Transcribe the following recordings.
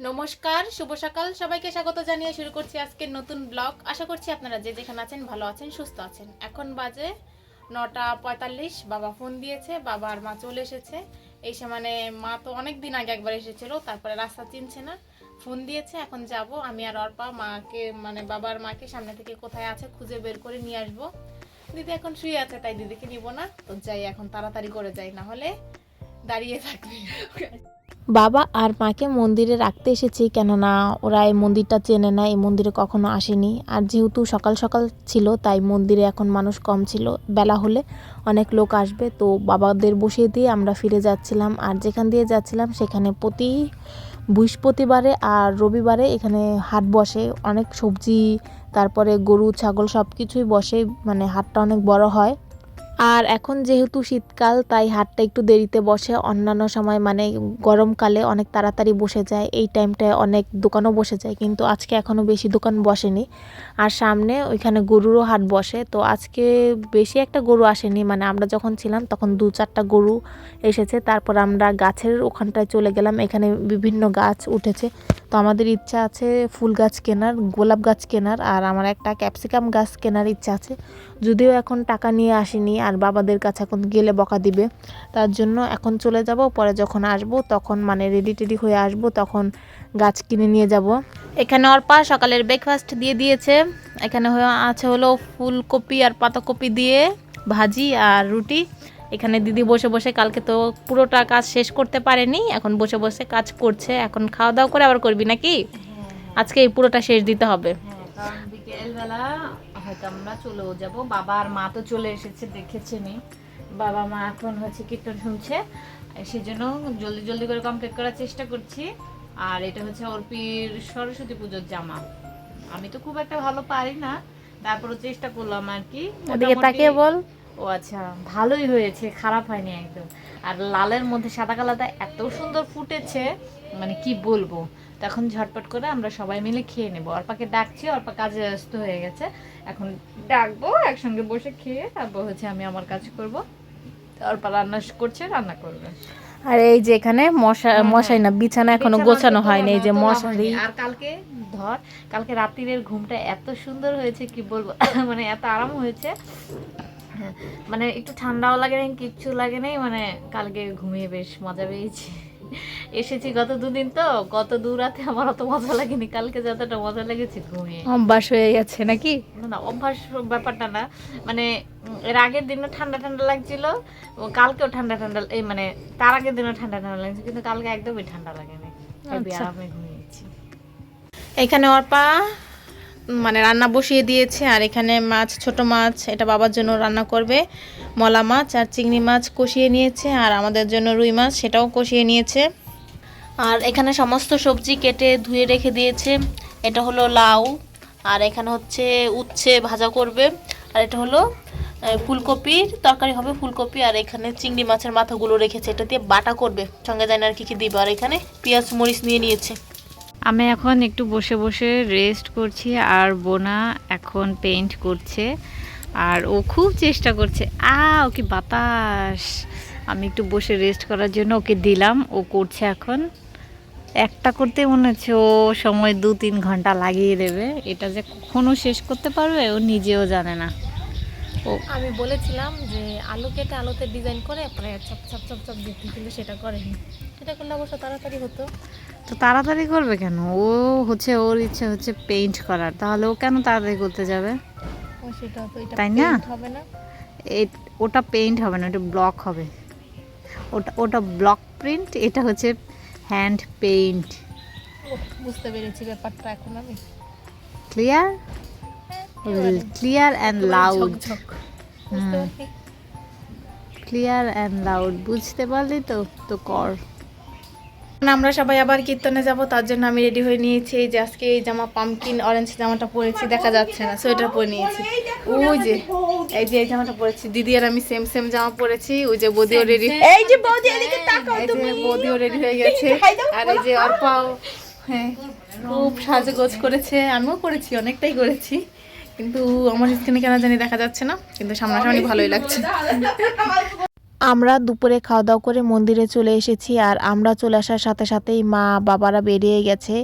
নমস্কার, শুভ সকাল। সবাইকে স্বাগত জানিয়ে শুরু করছি আজকের নতুন ব্লগ। আশা করছি আপনারা যে যেখানে আছেন ভালো আছেন, সুস্থ আছেন। এখন বাজে নটা পঁয়তাল্লিশ, বাবা ফোন দিয়েছে, বাবা আর মা চলে এসেছে। এই মানে মা তো অনেক দিন আগে একবার এসেছিল, তারপরে রাস্তা চিনছে না। ফোন দিয়েছে, এখন যাব। আমি আর অর্পা মাকে মানে বাবার মাকে সামনে থেকে কোথায় আছে খুঁজে বের করে নিয়ে আসব। দিদি এখন শুয়ে আছে, তাই দিদিকে নিব না। তো যাই, এখন তাড়াতাড়ি করে যাই, না হলে দাঁড়িয়ে থাকবে। বাবা আর মাকে মন্দিরে রাখতে এসেছি কেননা ওরা এই মন্দিরটা চেনে না, এই মন্দিরে কখনো আসেনি। আর যেহেতু সকাল সকাল ছিল, তাই মন্দিরে এখন মানুষ কম ছিল। বেলা হলে অনেক লোক আসবে, তো বাবাদের বসিয়ে দিয়ে আমরা ফিরে যাচ্ছিলাম। আর যেখান দিয়ে যাচ্ছিলাম, সেখানে প্রতি বৃহস্পতিবারে আর রবিবারে এখানে হাট বসে। অনেক সবজি, তারপরে গরু, ছাগল সব কিছুই বসে। মানে হাটটা অনেক বড় হয়। আর এখন যেহেতু শীতকাল, তাই হাটটা একটু দেরিতে বসে। অন্যান্য সময় মানে গরমকালে অনেক তাড়াতাড়ি বসে যায়, এই টাইমটায় অনেক দোকানও বসে যায়। কিন্তু আজকে এখনও বেশি দোকান বসেনি। আর সামনে ওইখানে গরুরও হাট বসে। তো আজকে বেশি একটা গরু আসেনি। মানে আমরা যখন ছিলাম, তখন দু চারটা গরু এসেছে। তারপর আমরা গাছের ওখানটায় চলে গেলাম। এখানে বিভিন্ন গাছ উঠেছে। তো আমাদের ইচ্ছা আছে ফুল গাছ কেনার, গোলাপ গাছ কেনার। আর আমার একটা ক্যাপসিকাম গাছ কেনার ইচ্ছা আছে। যদিও এখন টাকা নিয়ে আসিনি। আর বাবাদের কাছে এখন গেলে বকা দিবে। তার জন্য এখন চলে যাব পরে যখন আসব তখন মানে রেডি টেডি হয়ে আসব তখন গাছ কিনে নিয়ে যাব। এখানে অর্পা সকালের ব্রেকফাস্ট দিয়ে দিয়েছে। এখানে হয়ে- আছে হলো ফুলকপি আর পাতাকপি দিয়ে ভাজি আর রুটি। এখানে দিদি বসে বসে কালকে তো পুরোটা কাজ শেষ করতে পারেনি এখন বসে বসে কাজ করছে। এখন খাওয়া দাওয়া করে আবার করবি নাকি? আজকে এই পুরোটা শেষ দিতে হবে। হ্যাঁ বিকেলবেলা হয়তো আমরা চলেও যাব। বাবা আর মা তো চলে এসেছে দেখেছেনই বাবা মা এখন হচ্ছে কীর্তন শুনছে। সেই জন্য জলদি জলদি করে কমপ্লিট করার চেষ্টা করছি। আর এটা হচ্ছে অর্পির সরস্বতী পুজোর জামা। আমি তো খুব একটা ভালো পারি না তারপরে চেষ্টা করলাম আর কি। তাকিয়ে বল। ও আচ্ছা ভালোই হয়েছে খারাপ হয়নি একদম। আর লালের মধ্যে সাদা কালারটা এত সুন্দর ফুটেছে মানে কি বলব? তখন ঝটপট করে আমরা সবাই মিলে খেয়ে নেব। অর্পাকে ডাকছি অর্পা কাজে ব্যস্ত হয়ে গেছে। এখন ডাকবো একসঙ্গে বসে খেয়ে তারপর হচ্ছে আমি আমার কাজ করব। অর্পা রান্না করছে রান্না করবে। আর এই যে এখানে মশা মশাই না বিছানা এখনও গোছানো হয়নি এই যে মশারি। আর কালকে ধর কালকে রাত্রিরের ঘুমটা এত সুন্দর হয়েছে কি বলব? মানে এত আরাম হয়েছে। হ্যাঁ, মানে একটু ঠান্ডাও লাগে নাই কিচ্ছু লাগে নাই মানে কালকে ঘুমিয়ে বেশ মজা পেয়েছি। এসেছি গত দুদিন তো গত দু রাতে আমার অত মজা লাগেনি কালকে যতটা মজা লেগেছে ঘুমিয়ে। অভ্যাস হয়ে গেছে নাকি? না, না অভ্যাস ব্যাপারটা না মানে এর আগের দিনও ঠান্ডা ঠান্ডা লাগছিল কালকেও ঠান্ডা ঠান্ডা এই মানে তার আগের দিনও ঠান্ডা ঠান্ডা লাগছে কিন্তু কালকে একদমই ঠান্ডা লাগেনি। হেবি আচ্ছা। আরামে ঘুমিয়েছি। এখানে অর্পা মানে রান্না বসিয়ে দিয়েছে, আর এখানে মাছ, ছোট মাছ, এটা বাবার জন্য রান্না করবে। মলা মাছ আর চিংড়ি মাছ কষিয়ে নিয়েছে, আর আমাদের জন্য রুই মাছ সেটাও কষিয়ে নিয়েছে। আর এখানে সমস্ত সবজি কেটে ধুয়ে রেখে দিয়েছে। এটা হলো লাউ, আর এখানে হচ্ছে উচ্ছে ভাজা করবে। আর এটা হলো ফুলকপির তরকারি হবে ফুলকপি, আর এখানে চিংড়ি মাছের মাথাগুলো রেখেছে। এটা দিয়ে বাটা করবে, সঙ্গে জানি আর কি কী দিবে। আর এখানে পেঁয়াজ, মরিচ নিয়ে নিয়েছে। আমি এখন একটু বসে বসে রেস্ট করছি আর বোনা এখন পেইন্ট করছে আর ও খুব চেষ্টা করছে। আ ওকে বাতাস। আমি একটু বসে রেস্ট করার জন্য ওকে দিলাম, ও করছে এখন। একটা করতে মনে হচ্ছে ও সময় দু তিন ঘণ্টা লাগিয়ে দেবে। এটা যে কখনো শেষ করতে পারবে, ও নিজেও জানে না। আমি বলেছিলাম যে আলু কেটে আলুতে ডিজাইন করে পরে চপ চপ চপ চপ দিতে কিন্তু সেটা করেনি। সেটা করলে অবশ্য তাড়াতাড়ি হতো। তো তাড়াতাড়ি করবে কেন? ও হচ্ছে ওর ইচ্ছে হচ্ছে পেইন্ট করার। তাহলে ও কেন তাড়াতাড়ি করতে যাবে? ও সেটা তো এটা তাই না? হবে না। এই ওটা পেইন্ট হবে না ওটা ব্লক হবে। ওটা ওটা ব্লক প্রিন্ট এটা হচ্ছে হ্যান্ড পেইন্ট ও, বুঝতে পেরেছি ব্যাপারটা এখন আমি। ক্লিয়ার ক্লিয়ার অ্যান্ড লাউড ঝকঝক হুম। ক্লিয়ার অ্যান্ড লাউড বুঝতে পারলি তো? তো কর। আমরা সবাই আবার কীর্তনে যাব তার জন্য আমি রেডি হয়ে নিয়েছি। এই যে আজকে এই জামা পামকিন অরেঞ্জ জামাটা পরেছি দেখা যাচ্ছে না সোয়েটার পরে নিয়েছি। ওই যে এই যে এই জামাটা পরেছি। দিদি আর আমি সেম সেম জামা পরেছি। ওই যে বৌদিও রেডি এই যে বৌদি এদিকে তাকাও তুমি। বৌদিও রেডি হয়ে গেছে। আর এই যে অর্পাও হ্যাঁ খুব সাজগোজ করেছে। আমিও করেছি অনেকটাই করেছি। কিন্তু আমার স্কিনে কেন জানি দেখা যাচ্ছে না কিন্তু সামনাসামনি ভালোই লাগছে। আমরা দুপুরে খাওয়া দাওয়া করে মন্দিরে চলে এসেছি আর আমরা চলে আসার সাথে সাথেই মা বাবারা বেরিয়ে গেছে।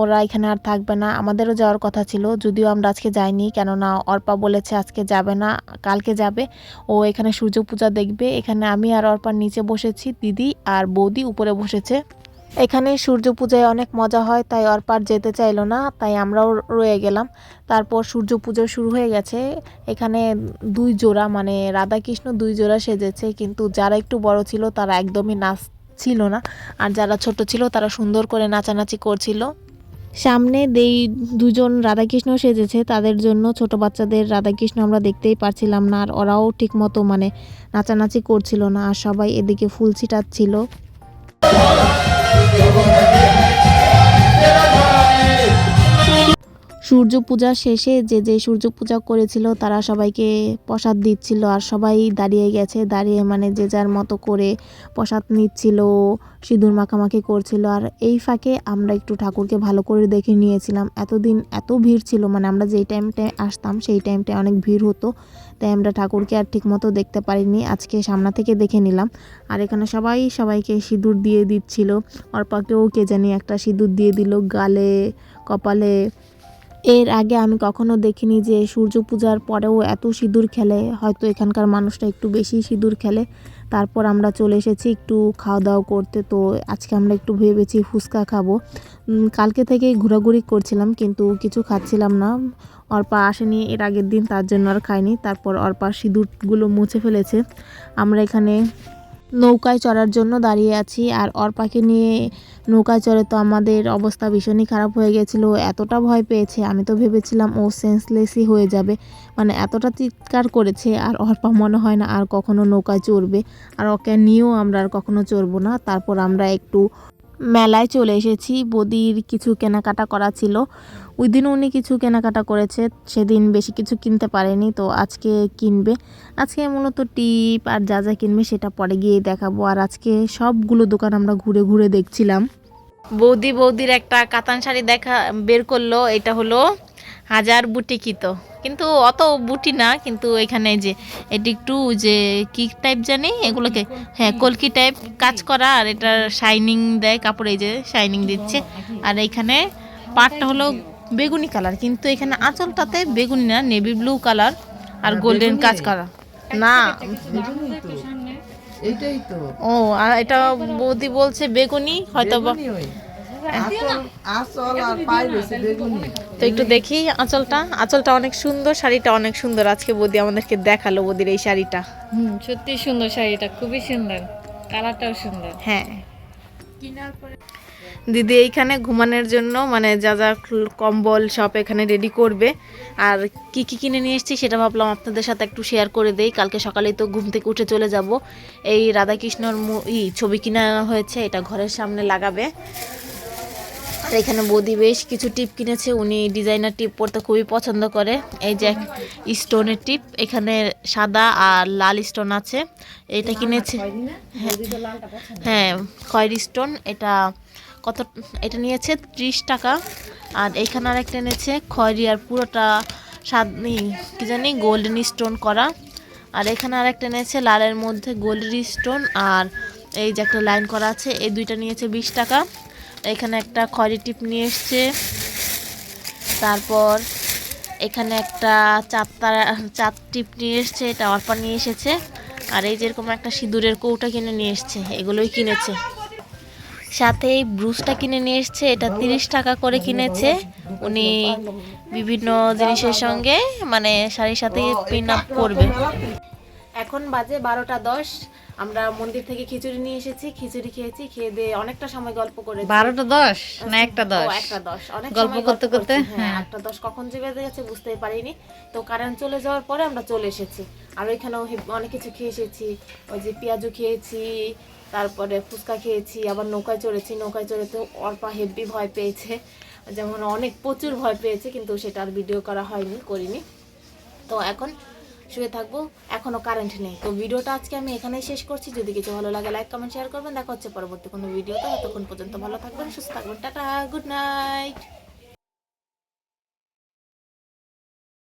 ওরা এখানে আর থাকবে না। আমাদেরও যাওয়ার কথা ছিল যদিও আমরা আজকে যাইনি কেননা অর্পা বলেছে আজকে যাবে না কালকে যাবে। ও এখানে সূর্য পূজা দেখবে। এখানে আমি আর অর্পার নিচে বসেছি দিদি আর বৌদি উপরে বসেছে। এখানে সূর্য পূজায় অনেক মজা হয়, তাই অর্পার যেতে চাইলো না, তাই আমরাও রয়ে গেলাম। তারপর সূর্য পুজো শুরু হয়ে গেছে। এখানে দুই জোড়া মানে রাধাকৃষ্ণ দুই জোড়া সেজেছে, কিন্তু যারা একটু বড় ছিল তারা একদমই নাচ ছিল না। আর যারা ছোট ছিল তারা সুন্দর করে নাচানাচি করছিল। সামনে দেই দুজন রাধাকৃষ্ণ সেজেছে, তাদের জন্য ছোট বাচ্চাদের রাধাকৃষ্ণ আমরা দেখতেই পারছিলাম না, আর ওরাও ঠিকমতো মানে নাচানাচি করছিল না, আর সবাই এদিকে ফুল ছিটাচ্ছিল। সূর্য পূজা শেষে যে যে সূর্য পূজা করেছিল, তারা সবাইকে প্রসাদ দিচ্ছিল আর সবাই দাঁড়িয়ে গেছে, দাঁড়িয়ে মানে যে যার মতো করে প্রসাদ নিচ্ছিল, সিঁদুর মাখামাখি করছিল আর এই ফাঁকে আমরা একটু ঠাকুরকে ভালো করে দেখে নিয়েছিলাম। এতদিন এত ভিড় ছিল মানে আমরা যেই টাইমটায় আসতাম, সেই টাইমটায় অনেক ভিড় হতো। তাই আমরা ঠাকুরকে আর ঠিকমতো দেখতে পারিনি। আজকে সামনা থেকে দেখে নিলাম। আর এখানে সবাই, সবাইকে সিঁদুর দিয়ে দিচ্ছিল। অর্পাকেও কে জানি একটা সিঁদুর দিয়ে দিল গালে, কপালে। এর আগে আমি কখনো দেখিনি যে সূর্য পূজার পরেও এত সিঁদুর খেলে। হয়তো এখানকার মানুষটা একটু বেশি সিঁদুর খেলে। তারপর আমরা চলে এসেছি একটু খাওয়া দাওয়া করতে। তো আজকে আমরা একটু ভেবেছি ফুচকা খাব। কালকে থেকেই ঘোরাঘুরি করছিলাম, কিন্তু কিছু খাচ্ছিলাম না। অর্পা আসেনি, এর আগের দিন তার জন্য আর খাইনি তারপর অর্পা সিঁদুরগুলো মুছে ফেলেছে। আমরা এখানে নৌকায় চড়ার জন্য দাঁড়িয়ে আছি। আর অর্পাকে নিয়ে নৌকায় চড়ে তো আমাদের অবস্থা ভীষণই খারাপ হয়ে গেছিল। এতটা ভয় পেয়েছে, আমি তো ভেবেছিলাম ও সেন্সলেসই হয়ে যাবে। মানে এতটা চিৎকার করেছে, আর অর্পা মনে হয় না আর কখনো নৌকায় চড়বে। আর ওকে নিয়েও আমরা আর কখনো চড়বো না। তারপর আমরা একটু মেলায় চলে এসেছি। বদির কিছু কেনাকাটা করা ছিল। ওই দিন উনি কিছু কেনাকাটা করেছে। সেদিন বেশি কিছু কিনতে পারেনি, তো আজকে কিনবে। আজকে মূলত টিপ আর যা যা কিনবে সেটা পরে গিয়ে দেখাবো। আর আজকে সবগুলো দোকান আমরা ঘুরে ঘুরে দেখছিলাম। বৌদি বৌদির একটা কাতান শাড়ি দেখা, বের করল। এটা হলো হাজার বুটি কিতো কিন্তু অত বুটি না কিন্তু এখানে যে এটি একটু যে কি টাইপ জানি? এগুলোকে হ্যাঁ কলকি টাইপ কাজ করা আর এটা শাইনিং দেয় কাপড়ে এই যে শাইনিং দিচ্ছে। আর এখানে পাটটা হলো বেগুনি কালার কিন্তু এখানে আঁচলটাতে বেগুনি না নেভি ব্লু কালার আর গোল্ডেন কাজ করা। না ও আর এটা বৌদি বলছে বেগুনি হয়তো তো একটু দেখি আঁচলটা। আঁচলটা অনেক সুন্দর শাড়িটা অনেক সুন্দর। আজকে বৌদি আমাদেরকে দেখাল বৌদির এই শাড়িটা। হুম সত্যি সুন্দর শাড়িটা খুবই সুন্দর। কালারটাও সুন্দর। হ্যাঁ। দিদি এইখানে ঘুমানোর জন্য মানে যা যা কম্বল সব এখানে রেডি করবে। আর কি কি কিনে নিয়ে এসেছি সেটা ভাবলাম আপনাদের সাথে একটু শেয়ার করে দেই। কালকে সকালেই তো ঘুম থেকে উঠে চলে যাব। এই রাধাকৃষ্ণর মু- ই ছবি কিনা হয়েছে এটা ঘরের সামনে লাগাবে। আর এখানে বৌদি বেশ কিছু টিপ কিনেছে। উনি ডিজাইনার টিপ পরতে খুবই পছন্দ করে। এই যে স্টোনের টিপ এখানে সাদা আর লাল স্টোন আছে। এটা কিনেছে হ্যাঁ। খয়েরি স্টোন এটা কত এটা নিয়েছে ত্রিশ টাকা। আর এখানে আর একটা এনেছে খয়েরি আর পুরোটা সাদ কি জানি গোল্ডেন স্টোন করা। আর এখানে আর একটা নিয়েছে লালের মধ্যে গোল্ডেন স্টোন আর এই যে একটা লাইন করা আছে এই দুইটা নিয়েছে বিশ টাকা। এখানে একটা খয়েরি টিপ নিয়ে এসছে। তারপর এখানে একটা চার তারা চার টিপ নিয়ে এসছে এটা অর্পা নিয়ে এসেছে। আর এই যেরকম একটা সিঁদুরের কৌটা কিনে নিয়ে এসছে, এগুলোই কিনেছে। সাথে এই ব্রুসটা কিনে নিয়ে এসছে, এটা তিরিশ টাকা করে কিনেছে। উনি বিভিন্ন জিনিসের সঙ্গে মানে শাড়ির সাথে পিন আপ করবে। এখন বাজে বারোটা দশ। আমরা মন্দির থেকে খিচুড়ি নিয়ে এসেছি খিচুড়ি খেয়েছি খেয়ে দিয়ে অনেকটা সময় গল্প করেছি বারোটা দশ না একটা দশ? একটা দশ। অনেক গল্প করতে করতে, হ্যাঁ হ্যাঁ। একটা দশ। কখন যে বেজে গেছে বুঝতেই পারিনি। তো কারেন্ট চলে যাওয়ার পরে আমরা চলে এসেছি। আর ওইখানেও অনেক কিছু খেয়ে এসেছি। ওই যে পেঁয়াজু খেয়েছি তারপরে ফুচকা খেয়েছি আবার নৌকায় চড়েছি। নৌকায় চড়ে তো অল্পা হেভি ভয় পেয়েছে। যেমন অনেক প্রচুর ভয় পেয়েছে কিন্তু সেটা আর ভিডিও করা হয়নি করিনি। তো এখন শুয়ে থাকব, এখনও কারেন্ট নেই। তো ভিডিওটা আজকে আমি এখানেই শেষ করছি। যদি কিছু ভালো লাগে লাইক কমেন্ট শেয়ার করবেন। দেখা হচ্ছে পরবর্তী কোনো ভিডিওতে। ততক্ষণ পর্যন্ত ভালো থাকবেন, সুস্থ থাকবেন। Tata good night